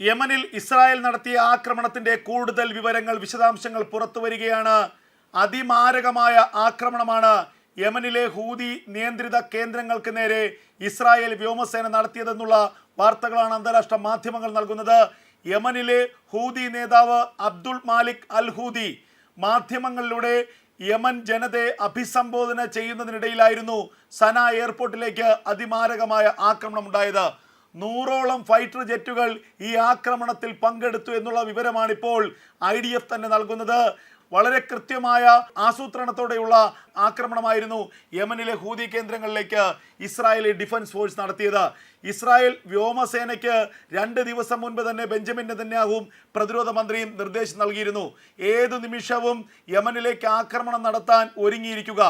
യമനിൽ ഇസ്രായേൽ നടത്തിയ ആക്രമണത്തിന്റെ കൂടുതൽ വിവരങ്ങൾ വിശദാംശങ്ങൾ പുറത്തു വരികയാണ് അതിമാരകമായ ആക്രമണമാണ് യമനിലെ ഹൂതി നിയന്ത്രിത കേന്ദ്രങ്ങൾക്ക് നേരെ ഇസ്രായേൽ വ്യോമസേന നടത്തിയതെന്നുള്ള വാർത്തകളാണ് അന്താരാഷ്ട്ര മാധ്യമങ്ങൾ നൽകുന്നത്. യമനിലെ ഹൂതി നേതാവ് അബ്ദുൾ മാലിക് അൽ ഹൂതി മാധ്യമങ്ങളിലൂടെ യമൻ ജനതയെ അഭിസംബോധന ചെയ്യുന്നതിനിടയിലായിരുന്നു സന എയർപോർട്ടിലേക്ക് അതിമാരകമായ ആക്രമണം ഉണ്ടായത്. നൂറോളം ഫൈറ്റർ ജെറ്റുകൾ ഈ ആക്രമണത്തിൽ പങ്കെടുത്തു എന്നുള്ള വിവരമാണിപ്പോൾ ഐ ഡി എഫ് തന്നെ നൽകുന്നത്. വളരെ കൃത്യമായ ആസൂത്രണത്തോടെയുള്ള ആക്രമണമായിരുന്നു യമനിലെ ഹൂതി കേന്ദ്രങ്ങളിലേക്ക് ഇസ്രായേലി ഡിഫൻസ് ഫോഴ്സ് നടത്തിയത്. ഇസ്രായേൽ വ്യോമസേനയ്ക്ക് രണ്ട് ദിവസം മുൻപ് തന്നെ ബെഞ്ചമിൻ നെതന്യാഹുവും പ്രതിരോധ മന്ത്രിയും നിർദ്ദേശം നൽകിയിരുന്നു. ഏതു നിമിഷവും യമനിലേക്ക് ആക്രമണം നടത്താൻ ഒരുങ്ങിയിരിക്കുക.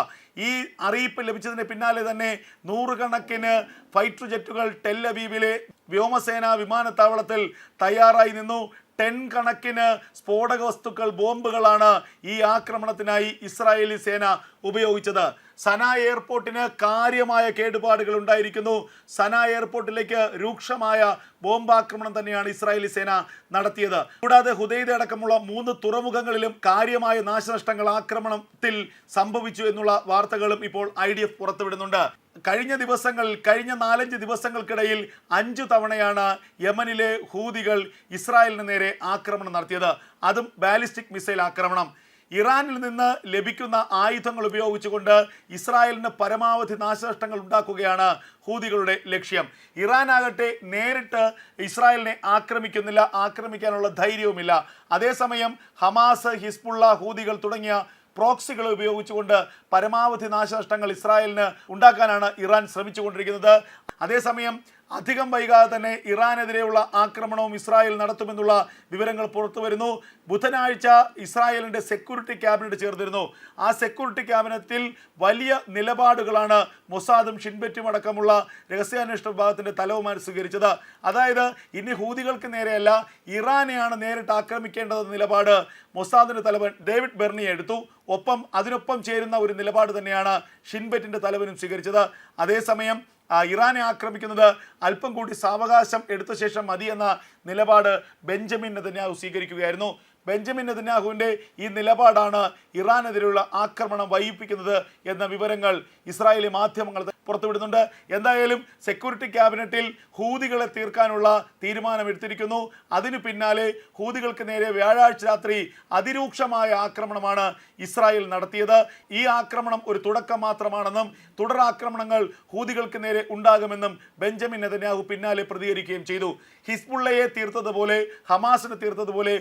ഈ അറിയിപ്പ് ലഭിച്ചതിന് പിന്നാലെ തന്നെ നൂറുകണക്കിന് ഫൈറ്റർ ജെറ്റുകൾ ടെല്ലവീവിലെ വ്യോമസേന വിമാനത്താവളത്തിൽ തയ്യാറായി നിന്നു. ടെൻ കണക്കിന് സ്ഫോടക വസ്തുക്കൾ ബോംബുകളാണ് ഈ ആക്രമണത്തിനായി ഇസ്രായേലി സേന ഉപയോഗിച്ചത്. സന എയർപോർട്ടിന് കാര്യമായ കേടുപാടുകൾ ഉണ്ടായിരിക്കുന്നു. സന എയർപോർട്ടിലേക്ക് രൂക്ഷമായ ബോംബാക്രമണം തന്നെയാണ് ഇസ്രായേലി സേന നടത്തിയത്. കൂടാതെ ഹുദൈദ അടക്കമുള്ള മൂന്ന് തുറമുഖങ്ങളിലും കാര്യമായ നാശനഷ്ടങ്ങൾ ആക്രമണത്തിൽ സംഭവിച്ചു എന്നുള്ള വാർത്തകളും ഇപ്പോൾ ഐ ഡി എഫ് പുറത്തുവിടുന്നുണ്ട്. കഴിഞ്ഞ ദിവസങ്ങൾ കഴിഞ്ഞ നാലഞ്ച് ദിവസങ്ങൾക്കിടയിൽ അഞ്ചു തവണയാണ് യമനിലെ ഹൂതികൾ ഇസ്രായേലിന് നേരെ ആക്രമണം നടത്തിയത്. അതും ബാലിസ്റ്റിക് മിസൈൽ ആക്രമണം. ഇറാനിൽ നിന്ന് ലഭിക്കുന്ന ആയുധങ്ങൾ ഉപയോഗിച്ചുകൊണ്ട് ഇസ്രായേലിന് പരമാവധി നാശനഷ്ടങ്ങൾ ഉണ്ടാക്കുകയാണ് ഹൂതികളുടെ ലക്ഷ്യം. ഇറാൻ ആകട്ടെ നേരിട്ട് ഇസ്രായേലിനെ ആക്രമിക്കുന്നില്ല ആക്രമിക്കാനുള്ള ധൈര്യവുമില്ല. അതേസമയം ഹമാസ് ഹിസ്ബുള്ള ഹൂതികൾ തുടങ്ങിയ പ്രോക്സികൾ ഉപയോഗിച്ചുകൊണ്ട് പരമാവധി നാശനഷ്ടങ്ങൾ ഇസ്രായേലിന് ഉണ്ടാക്കാനാണ് ഇറാൻ ശ്രമിച്ചുകൊണ്ടിരിക്കുന്നത്. അതേസമയം അധികം വൈകാതെ തന്നെ ഇറാനെതിരെയുള്ള ആക്രമണവും ഇസ്രായേൽ നടത്തുമെന്നുള്ള വിവരങ്ങൾ പുറത്തു വരുന്നു. ബുധനാഴ്ച ഇസ്രായേലിന്റെ സെക്യൂരിറ്റി ക്യാബിനറ്റ് ചേർന്നിരുന്നു. ആ സെക്യൂരിറ്റി ക്യാബിനറ്റിൽ വലിയ നിലപാടുകളാണ് മൊസാദും ഷിൻബെറ്റും അടക്കമുള്ള രഹസ്യാന്വേഷണ വിഭാഗത്തിന്റെ തലവുമാർ സ്വീകരിച്ചത്. അതായത് ഇനി ഹൂതികൾക്ക് നേരെയല്ല ഇറാനെയാണ് നേരിട്ട് ആക്രമിക്കേണ്ടതെന്ന നിലപാട് മൊസാദിന്റെ തലവൻ ഡേവിഡ് ബെർണി എടുത്തു. ഒപ്പം അതിനൊപ്പം ചേരുന്ന ഒരു നിലപാട് തന്നെയാണ് ഷിൻബെറ്റിന്റെ തലവനും സ്വീകരിച്ചത്. അതേസമയം ഇറാനെ ആക്രമിക്കുന്നത് അല്പം കൂടി സാവകാശം എടുത്ത ശേഷം മതി എന്ന നിലപാട് ബെഞ്ചമിൻ നെതന്യാഹു സ്വീകരിക്കുകയായിരുന്നു. ബെഞ്ചമിൻ നെതന്യാഹുവിന്റെ ഈ നിലപാടാണ് ഇറാനെതിരെയുള്ള ആക്രമണം വൈകിപ്പിക്കുന്നത് എന്ന വിവരങ്ങൾ ഇസ്രായേലി മാധ്യമങ്ങൾ പുറത്തുവിടുന്നുണ്ട്. എന്തായാലും സെക്യൂരിറ്റി ക്യാബിനറ്റിൽ ഹൂതികളെ തീർക്കാനുള്ള തീരുമാനം എടുത്തിരിക്കുന്നു അതിനു പിന്നാലെ ഹൂതികൾക്ക് നേരെ വ്യാഴാഴ്ച രാത്രി അതിരൂക്ഷമായ ആക്രമണമാണ് ഇസ്രായേൽ നടത്തിയത്. ഈ ആക്രമണം ഒരു തുടക്കം മാത്രമാണെന്നും തുടർ ആക്രമണങ്ങൾ ഹൂതികൾക്ക് നേരെ ഉണ്ടാകുമെന്നും ബെഞ്ചമിൻ നെതന്യാഹു പിന്നാലെ പ്രതികരിക്കുകയും ചെയ്തു. ഹിസ്ബുള്ളയെ തീർത്തതുപോലെ ഹമാസിനെ തീർത്തതുപോലെ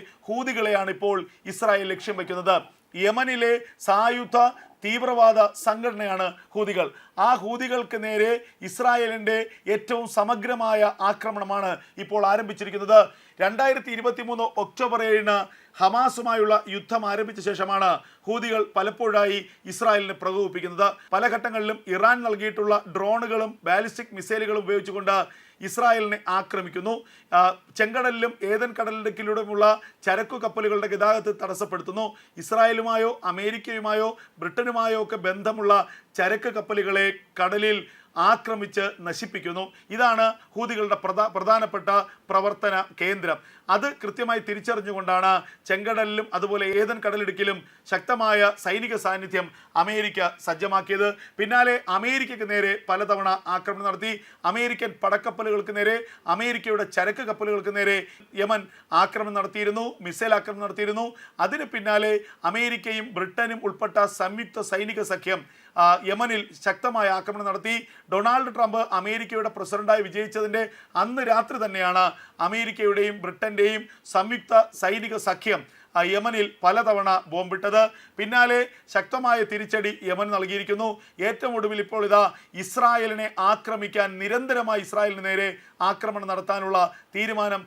ഹൂതികളെയാണ് ഇപ്പോൾ ഇസ്രായേൽ ലക്ഷ്യം വയ്ക്കുന്നത് യമനിലെ സായുധ തീവ്രവാദ സംഘടനയാണ് ഹൂതികൾ. ആ ഹൂതികൾക്ക് നേരെ ഇസ്രായേലിന്റെ ഏറ്റവും സമഗ്രമായ ആക്രമണമാണ് ഇപ്പോൾ ആരംഭിച്ചിരിക്കുന്നത്. രണ്ടായിരത്തി ഇരുപത്തി മൂന്ന് ഒക്ടോബർ ഏഴിന് ഹമാസുമായുള്ള യുദ്ധം ആരംഭിച്ച ശേഷമാണ് ഹൂതികൾ പലപ്പോഴായി ഇസ്രായേലിനെ പ്രകോപിപ്പിക്കുന്നത്. പല ഘട്ടങ്ങളിലും ഇറാൻ നൽകിയിട്ടുള്ള ഡ്രോണുകളും ബാലിസ്റ്റിക് മിസൈലുകളും ഉപയോഗിച്ചുകൊണ്ട് ഇസ്രായേലിനെ ആക്രമിക്കുന്നു. ചെങ്കടലിലും ഏതൻ കടലിടുക്കിലൂടെയുമുള്ള ചരക്കു കപ്പലുകളുടെ ഗതാഗതത്തെ തടസ്സപ്പെടുത്തുന്നു. ഇസ്രായേലുമായോ അമേരിക്കയുമായോ ബ്രിട്ടനുമായോ ഒക്കെ ബന്ധമുള്ള ചരക്ക് കപ്പലുകളെ കടലിൽ ആക്രമിച്ച് നശിപ്പിക്കുന്നു. ഇതാണ് ഹൂതികളുടെ പ്രധാ പ്രധാനപ്പെട്ട പ്രവർത്തന കേന്ദ്രം. അത് കൃത്യമായി തിരിച്ചറിഞ്ഞുകൊണ്ടാണ് ചെങ്കടലിലും അതുപോലെ ഏതൻ കടലിടുക്കിലും ശക്തമായ സൈനിക സാന്നിധ്യം അമേരിക്ക സജ്ജമാക്കിയത്. പിന്നാലെ അമേരിക്കയ്ക്ക് നേരെ പലതവണ ആക്രമണം നടത്തി. അമേരിക്കൻ പടക്കപ്പലുകൾക്ക് നേരെ അമേരിക്കയുടെ ചരക്ക് കപ്പലുകൾക്ക് നേരെ യമൻ ആക്രമണം നടത്തിയിരുന്നു മിസൈൽ ആക്രമണം നടത്തിയിരുന്നു. അതിന് പിന്നാലെ അമേരിക്കയും ബ്രിട്ടനും ഉൾപ്പെട്ട സംയുക്ത സൈനിക സഖ്യം യമനിൽ ശക്തമായ ആക്രമണം നടത്തി. ഡൊണാൾഡ് ട്രംപ് അമേരിക്കയുടെ പ്രസിഡന്റായി വിജയിച്ചതിന്റെ അന്ന് രാത്രി തന്നെയാണ് അമേരിക്കയുടെയും ബ്രിട്ടന്റെയും സംയുക്ത സൈനിക സഖ്യം യമനിൽ പലതവണ ബോംബിട്ടത്. പിന്നാലെ ശക്തമായ തിരിച്ചടി യമൻ നൽകിയിരിക്കുന്നു. ഏറ്റവും ഒടുവിൽ ഇപ്പോൾ ഇതാ ഇസ്രായേലിനെ ആക്രമിക്കാൻ നിരന്തരമായി ഇസ്രായേലിന് നേരെ ആക്രമണം നടത്താനുള്ള തീരുമാനം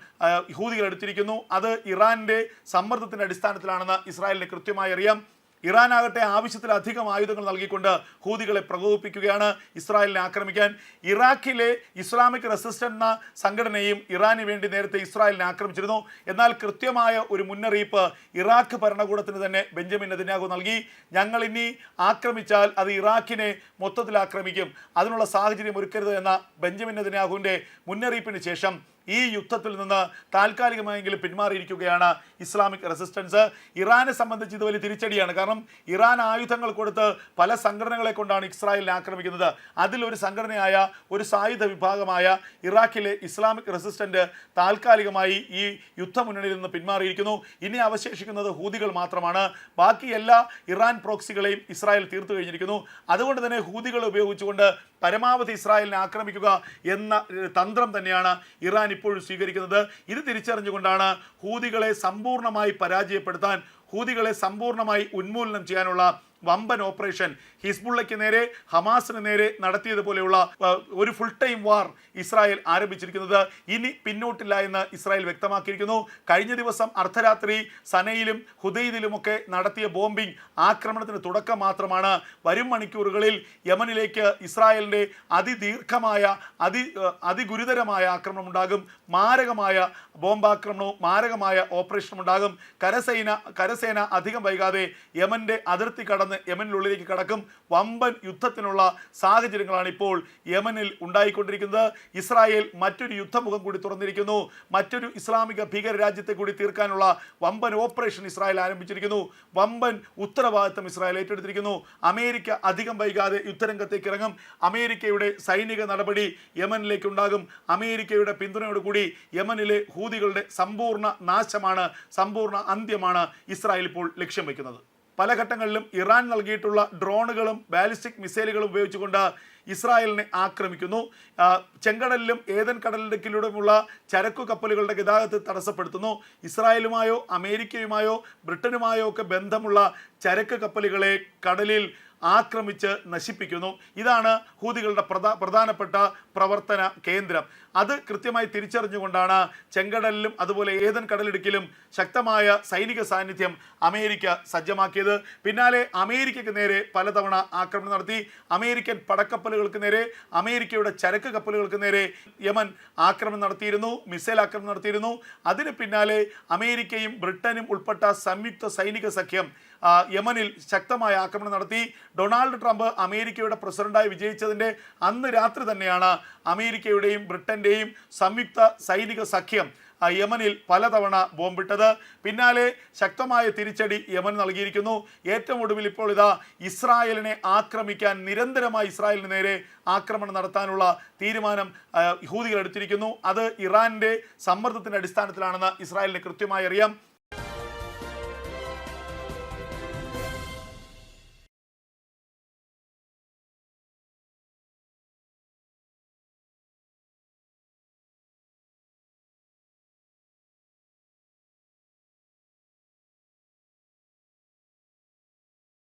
ഹൂദികൾ എടുത്തിരിക്കുന്നു. അത് ഇറാന്റെ സമ്മർദ്ദത്തിന്റെ അടിസ്ഥാനത്തിലാണെന്ന് ഇസ്രായേലിന് കൃത്യമായി അറിയാം. ഇറാൻ ആകട്ടെ ആവശ്യത്തിലധികം ആയുധങ്ങൾ നൽകിക്കൊണ്ട് ഹൂതികളെ പ്രകോപിപ്പിക്കുകയാണ്. ഇസ്രായേലിനെ ആക്രമിക്കാൻ ഇറാഖിലെ ഇസ്ലാമിക് റെസിസ്റ്റൻ എന്ന സംഘടനയും ഇറാന് വേണ്ടി നേരത്തെ ഇസ്രായേലിനെ ആക്രമിച്ചിരുന്നു. എന്നാൽ കൃത്യമായ ഒരു മുന്നറിയിപ്പ് ഇറാഖ് ഭരണകൂടത്തിന് തന്നെ ബെഞ്ചമിൻ നെതന്യാഹു നൽകി. ഞങ്ങൾ ഇനി ആക്രമിച്ചാൽ അത് ഇറാഖിനെ മൊത്തത്തിൽ ആക്രമിക്കും. അതിനുള്ള സാഹചര്യം ഒരുക്കരുത് എന്ന ബെഞ്ചമിൻ നെതന്യാഹുവിന്റെ മുന്നറിയിപ്പിന് ശേഷം ഈ യുദ്ധത്തിൽ നിന്ന് താൽക്കാലികമായെങ്കിലും പിന്മാറിയിരിക്കുകയാണ് ഇസ്ലാമിക് റെസിസ്റ്റൻസ്. ഇറാനെ സംബന്ധിച്ച് ഇത് വലിയ തിരിച്ചടിയാണ്. കാരണം ഇറാൻ ആയുധങ്ങൾ കൊടുത്ത് പല സംഘടനകളെ കൊണ്ടാണ് ഇസ്രായേലിനെ ആക്രമിക്കുന്നത്. അതിലൊരു സംഘടനയായ ഒരു സായുധ വിഭാഗമായ ഇറാഖിലെ ഇസ്ലാമിക് റെസിസ്റ്റന്റ് താൽക്കാലികമായി ഈ യുദ്ധമുന്നണിയിൽ നിന്ന് പിന്മാറിയിരിക്കുന്നു. ഇനി അവശേഷിക്കുന്നത് ഹൂതികൾ മാത്രമാണ്. ബാക്കി എല്ലാ ഇറാൻ പ്രോക്സികളെയും ഇസ്രായേൽ തീർത്തു കഴിഞ്ഞിരിക്കുന്നു. അതുകൊണ്ട് തന്നെ ഹൂതികൾ ഉപയോഗിച്ചുകൊണ്ട് പരമാവധി ഇസ്രായേലിനെ ആക്രമിക്കുക എന്ന തന്ത്രം തന്നെയാണ് ഇറാൻ ഇപ്പോഴും സ്വീകരിക്കുന്നത്. ഇത് തിരിച്ചറിഞ്ഞുകൊണ്ടാണ് ഹൂതികളെ സമ്പൂർണമായി പരാജയപ്പെടുത്താൻ ഹൂതികളെ സമ്പൂർണമായി ഉന്മൂലനം ചെയ്യാനുള്ള വമ്പൻ ഓപ്പറേഷൻ. ഹിസ്ബുള്ളയ്ക്ക് നേരെ ഹമാസിന് നേരെ നടത്തിയതുപോലെയുള്ള ഒരു ഫുൾ ടൈം വാർ ഇസ്രായേൽ ആരംഭിച്ചിരിക്കുന്നത് ഇനി പിന്നോട്ടില്ല എന്ന് ഇസ്രായേൽ വ്യക്തമാക്കിയിരിക്കുന്നു. കഴിഞ്ഞ ദിവസം അർദ്ധരാത്രി സനയിലും ഹുദൈദിലുമൊക്കെ നടത്തിയ ബോംബിംഗ് ആക്രമണത്തിന് തുടക്കം മാത്രമാണ്. വരും മണിക്കൂറുകളിൽ യമനിലേക്ക് ഇസ്രായേലിന്റെ അതിദീർഘമായ അതി അതിഗുരുതരമായ ആക്രമണം ഉണ്ടാകും. മാരകമായ ബോംബാക്രമണവും മാരകമായ ഓപ്പറേഷനും ഉണ്ടാകും. കരസേന കരസേന അധികം വൈകാതെ യമന്റെ അതിർത്തി കടന്ന് യമനിലുള്ളിലേക്ക് കടക്കും. വമ്പൻ യുദ്ധത്തിനുള്ള സാഹചര്യങ്ങളാണ് ഇപ്പോൾ യമനിൽ ഉണ്ടായിക്കൊണ്ടിരിക്കുന്നത്. ഇസ്രായേൽ മറ്റൊരു യുദ്ധമുഖം കൂടി തുറന്നിരിക്കുന്നു. മറ്റൊരു ഇസ്ലാമിക ഭീകര രാജ്യത്തെ കൂടി തീർക്കാനുള്ള വമ്പൻ ഓപ്പറേഷൻ ഇസ്രായേൽ ആരംഭിച്ചിരിക്കുന്നു. വമ്പൻ ഉത്തരവാദിത്തം ഇസ്രായേൽ ഏറ്റെടുത്തിരിക്കുന്നു. അമേരിക്ക അധികം വൈകാതെ യുദ്ധരംഗത്തേക്ക് ഇറങ്ങും. അമേരിക്കയുടെ സൈനിക നടപടി യമനിലേക്ക് ഉണ്ടാകും. അമേരിക്കയുടെ പിന്തുണയോടുകൂടി യമനിലെ ഹൂതികളുടെ സമ്പൂർണ നാശമാണ് സമ്പൂർണ അന്ത്യമാണ് ഇസ്രായേൽ ഇപ്പോൾ ലക്ഷ്യം വയ്ക്കുന്നത്. പല ഘട്ടങ്ങളിലും ഇറാൻ നൽകിയിട്ടുള്ള ഡ്രോണുകളും ബാലിസ്റ്റിക് മിസൈലുകളും ഉപയോഗിച്ചുകൊണ്ട് ഇസ്രായേലിനെ ആക്രമിക്കുന്നു. ചെങ്കടലിലും ഏതൻ കടലിടുക്കിലൂടെയുമുള്ള ചരക്കു കപ്പലുകളുടെ ഗതാഗതത്തെ തടസ്സപ്പെടുത്തുന്നു. ഇസ്രായേലുമായോ അമേരിക്കയുമായോ ബ്രിട്ടനുമായോ ഒക്കെ ബന്ധമുള്ള ചരക്ക് കപ്പലുകളെ കടലിൽ ആക്രമിച്ച് നശിപ്പിക്കുന്നു. ഇതാണ് ഹൂതികളുടെ പ്രധാ പ്രധാനപ്പെട്ട പ്രവർത്തന കേന്ദ്രം. അത് കൃത്യമായി തിരിച്ചറിഞ്ഞുകൊണ്ടാണ് ചെങ്കടലിലും അതുപോലെ ഏതൻ കടലിടുക്കിലും ശക്തമായ സൈനിക സാന്നിധ്യം അമേരിക്ക സജ്ജമാക്കിയത്. പിന്നാലെ അമേരിക്കയ്ക്ക് നേരെ പലതവണ ആക്രമണം നടത്തി. അമേരിക്കൻ പടക്കപ്പലുകൾക്ക് നേരെ അമേരിക്കയുടെ ചരക്ക് കപ്പലുകൾക്ക് നേരെ യമൻ ആക്രമണം നടത്തിയിരുന്നു മിസൈൽ ആക്രമണം നടത്തിയിരുന്നു. അതിന് പിന്നാലെ അമേരിക്കയും ബ്രിട്ടനും ഉൾപ്പെട്ട സംയുക്ത സൈനിക സഖ്യം യമനിൽ ശക്തമായ ആക്രമണം നടത്തി. ഡൊണാൾഡ് ട്രംപ് അമേരിക്കയുടെ പ്രസിഡന്റായി വിജയിച്ചതിന്റെ അന്ന് രാത്രി തന്നെയാണ് അമേരിക്കയുടെയും ബ്രിട്ടന്റെയും സംയുക്ത സൈനിക സഖ്യം യമനിൽ പലതവണ ബോംബിട്ടത്. പിന്നാലെ ശക്തമായ തിരിച്ചടി യമൻ നൽകിയിരിക്കുന്നു. ഏറ്റവും ഒടുവിൽ ഇപ്പോൾ ഇതാ ഇസ്രായേലിനെ ആക്രമിക്കാൻ നിരന്തരമായി ഇസ്രായേലിന് നേരെ ആക്രമണം നടത്താനുള്ള തീരുമാനം ഹൂതികൾ എടുത്തിരിക്കുന്നു. അത് ഇറാന്റെ സമ്മർദ്ദത്തിന്റെ അടിസ്ഥാനത്തിലാണെന്ന് ഇസ്രായേലിന് കൃത്യമായി അറിയാം.